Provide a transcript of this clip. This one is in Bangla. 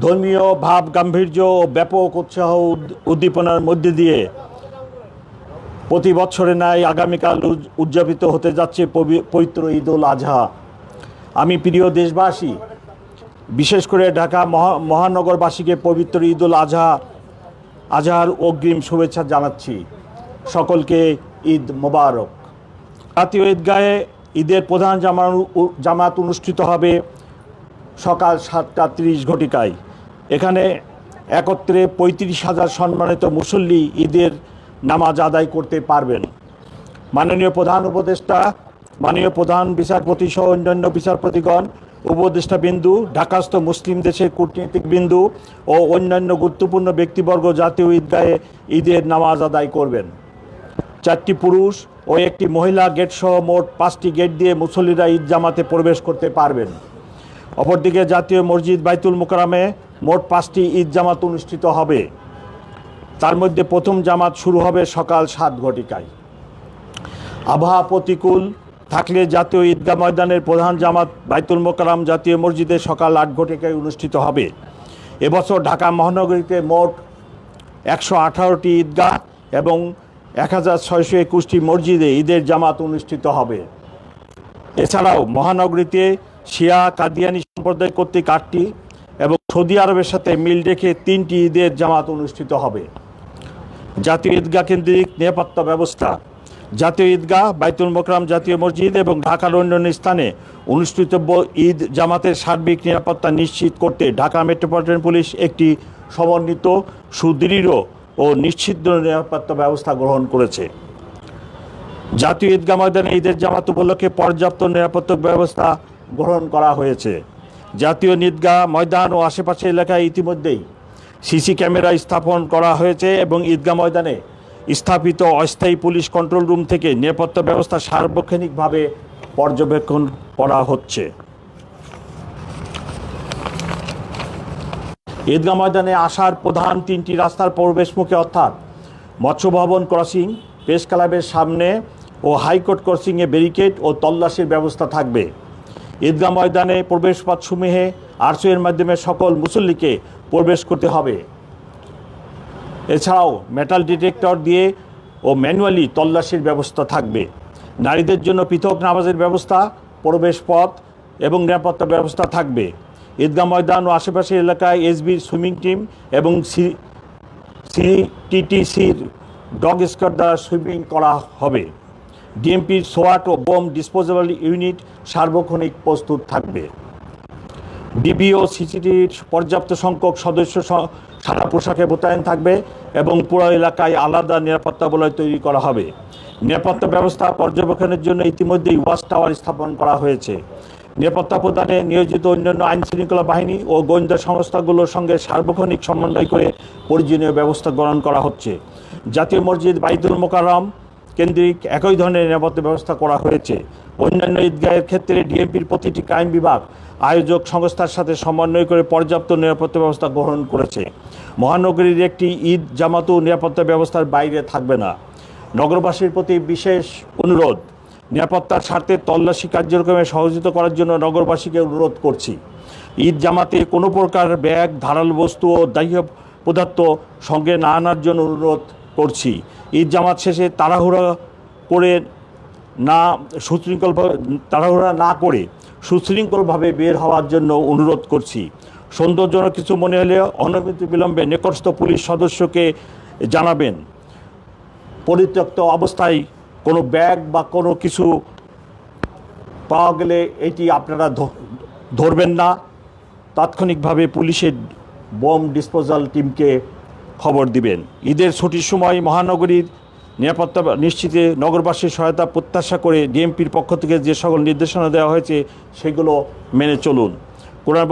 ধর্মীয় ভাব, গাম্ভীর্য ও ব্যাপক উৎসাহ উদ্দীপনার মধ্যে দিয়ে প্রতি বছরে ন্যায় আগামীকাল উদ- উদযাপিত হতে যাচ্ছে পবি- পবিত্র ঈদ উল আজহা। আমি প্রিয় দেশবাসী, বিশেষ করে ঢাকা মহা, মহানগরবাসীকে পবিত্র ঈদ উল আজহা, আজহার অগ্রিম শুভেচ্ছা জানাচ্ছি। সকলকে ঈদ মোবারক। জাতীয় ঈদগাহে ঈদের প্রধান জামা জামাত অনুষ্ঠিত হবে সকাল সাতটা তিরিশ ঘটিকায়। এখানে একত্রে পঁয়ত্রিশ হাজার সম্মানিত মুসল্লি ঈদের নামাজ আদায় করতে পারবেন। মাননীয় প্রধান উপদেষ্টা, মাননীয় প্রধান বিচারপতি সহ অন্যান্য বিচারপতিগণ, উপদেষ্টা বিন্দু, ঢাকাস্থ মুসলিম দেশের কূটনীতিক বিন্দু ও অন্যান্য গুরুত্বপূর্ণ ব্যক্তিবর্গ জাতীয় ঈদগাহে ঈদের নামাজ আদায় করবেন। চারটি পুরুষ ও একটি মহিলা গেট সহ মোট পাঁচটি গেট দিয়ে মুসল্লিরা ঈদ জামাতে প্রবেশ করতে পারবেন। অপরদিকে জাতীয় মসজিদ বাইতুল মোকারামে মোট পাঁচটি ঈদ জামাত অনুষ্ঠিত হবে। তার মধ্যে প্রথম জামাত শুরু হবে সকাল সাত ঘটিকায়। আবহাওয়া প্রতিকূল থাকলে জাতীয় ঈদগাহ ময়দানের প্রধান জামাত বাইতুল মোকারাম জাতীয় মসজিদে সকাল আট ঘটিকায় অনুষ্ঠিত হবে। এবছর ঢাকা মহানগরীতে মোট একশো আঠারোটি ঈদগাহ এবং এক হাজার ছয়শো একুশটি মসজিদে ঈদের জামাত অনুষ্ঠিত হবে। এছাড়াও মহানগরীতে শিয়া কাদিয়ানি সম্প্রদায় কর্তৃক আটটি এবং সৌদি আরবের সাথে মিল রেখে তিনটি ঈদের জামাত অনুষ্ঠিত হবে। জাতীয় ঈদগাহ কেন্দ্রিক নিরাপত্তা ব্যবস্থা। জাতীয় ঈদগাহ, বাইতুল মোকরাম জাতীয় মসজিদ এবং ঢাকার অন্যান্য স্থানে অনুষ্ঠিতব্য ঈদ জামাতের সার্বিক নিরাপত্তা নিশ্চিত করতে ঢাকা মেট্রোপলিটন পুলিশ একটি সমন্বিত, সুদৃঢ় ও নিশ্চিত নিরাপত্তা ব্যবস্থা গ্রহণ করেছে। জাতীয় ঈদগাহ ময়দানে ঈদের জামাত উপলক্ষে পর্যাপ্ত নিরাপত্তা ব্যবস্থা গ্রহণ করা হয়েছে। জাতীয় ঈদগাহ ময়দান ও আশেপাশে এলাকায় ইতিমধ্যেই সিসি ক্যামেরা স্থাপন করা হয়েছে এবং ঈদগাহ ময়দানে স্থাপিত অস্থায়ী পুলিশ কন্ট্রোল রুম থেকে নিরাপত্তা ব্যবস্থা সার্বক্ষণিকভাবে পর্যবেক্ষণ করা হচ্ছে। ঈদগাহ ময়দানে আসার প্রধান তিনটি রাস্তার প্রবেশমুখে অর্থাৎ মৎস্য ভবন ক্রসিং প্রেস ক্লাবের সামনে ও হাইকোর্ট ক্রসিংয়ে ব্যারিকেড ও তল্লাশির ব্যবস্থা থাকবে। ঈদগাহ ময়দানে প্রবেশপথ সমূহে আরসুয়ের মাধ্যমে সকল মুসল্লিকে প্রবেশ করতে হবে। এছাড়াও মেটাল ডিটেক্টর দিয়ে ও ম্যানুয়ালি তল্লাশির ব্যবস্থা থাকবে। নারীদের জন্য পৃথক নামাজের ব্যবস্থা প্রবেশ পথ এবং নিরাপত্তা ব্যবস্থা থাকবে। ঈদগাহ ময়দান ও আশেপাশের এলাকায় এসবির সুইমিং টিম এবং সি সি সিটিটিসির ডগ স্কোয়াড দ্বারা সুইমিং করা হবে। ডিএমপির সোয়াট ও বোম ডিসপোজেবল ইউনিট সার্বক্ষণিক প্রস্তুত থাকবে। ডিবি ও সিসিটিভির পর্যাপ্ত সংখ্যক সদস্য স- সাদা পোশাকে মোতায়েন থাকবে এবং পুরো এলাকায় আলাদা নিরাপত্তা বলয় তৈরি করা হবে। নিরাপত্তা ব্যবস্থা পর্যবেক্ষণের জন্য ইতিমধ্যেই ওয়াচ টাওয়ার স্থাপন করা হয়েছে। নিরাপত্তা প্রদানে নিয়োজিত অন্যান্য আইন শৃঙ্খলা বাহিনী ও গোয়েন্দা সংস্থাগুলোর সঙ্গে সার্বক্ষণিক সমন্বয় করে প্রয়োজনীয় ব্যবস্থা গ্রহণ করা হচ্ছে। জাতীয় মসজিদ বাইদুল মোকাররম কেন্দ্রিক একই ধরনের নিরাপত্তা ব্যবস্থা করা হয়েছে। অন্যান্য ঈদগাহের ক্ষেত্রে ডিএমপির প্রতিটি ক্রাইম বিভাগ, আয়োজক সংস্থার সাথে সমন্বয় করে পর্যাপ্ত নিরাপত্তা ব্যবস্থা গ্রহণ করেছে। মহানগরীর একটি ঈদ জামাতও নিরাপত্তা ব্যবস্থার বাইরে থাকবে না। নগরবাসীর প্রতি বিশেষ অনুরোধ, নিরাপত্তার স্বার্থে তল্লাশি কার্যক্রমে সহযোগিতা করার জন্য নগরবাসীকে অনুরোধ করছি। ঈদ জামাতে কোনো প্রকার ব্যাগ, ধারাল বস্তু ও দাহ্য পদার্থ সঙ্গে না আনার জন্য অনুরোধ করছি। ঈদ জামাত শেষে তাড়াহুড়া করে না, সুশৃঙ্খলভাবে তাড়াহুড়া না করে সুশৃঙ্খলভাবে বের হওয়ার জন্য অনুরোধ করছি। সৌন্দর্যজনক কিছু মনে হলে অনবিত বিলম্বে নিকটস্থ পুলিশ সদস্যকে জানাবেন। পরিত্যক্ত অবস্থায় কোনো ব্যাগ বা কোনো কিছু পাওয়া গেলে এটি আপনারা ধরবেন না। তাৎক্ষণিকভাবে পুলিশের বোম ডিসপোজাল টিমকে খবর দিবেন। ঈদের ছুটির সময় মহানগরীর নিরাপত্তা নিশ্চিতে নগরবাসীর সহায়তা প্রত্যাশা করে ডিএমপির পক্ষ থেকে যে সকল নির্দেশনা দেওয়া হয়েছে, সেগুলো মেনে চলুন। কোরআন